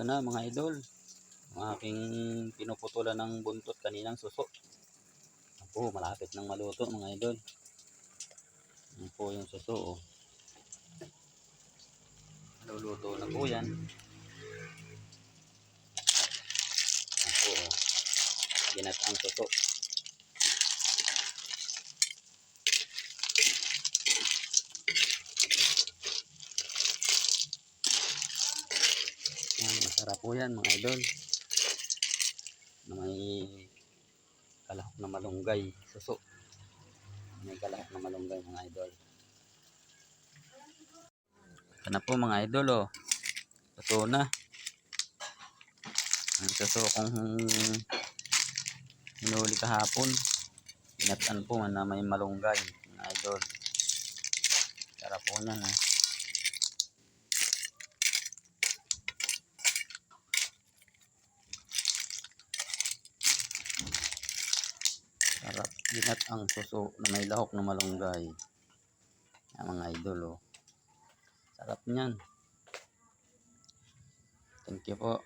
Ito na mga idol. Ang aking pinuputulan ng buntot kaninang suso. Ako, malapit nang maluto mga idol. Yan po yung suso. Oh. Luluto na po yan. Ako, oh. Ginatang suso. Yan, masarap po yan mga idol. Na may kalahok na malunggay, suso. May kalahok na malunggay mga idol. Ito na po mga idol oh. Totoo na. Ang suso kung hinuli kahapon. Inatan po na may malunggay mga idol. Sarap po niyan eh. Sarap ginat ang suso na may lahok na malunggay. Yan mga idol oh. Sarap niyan. Thank you po.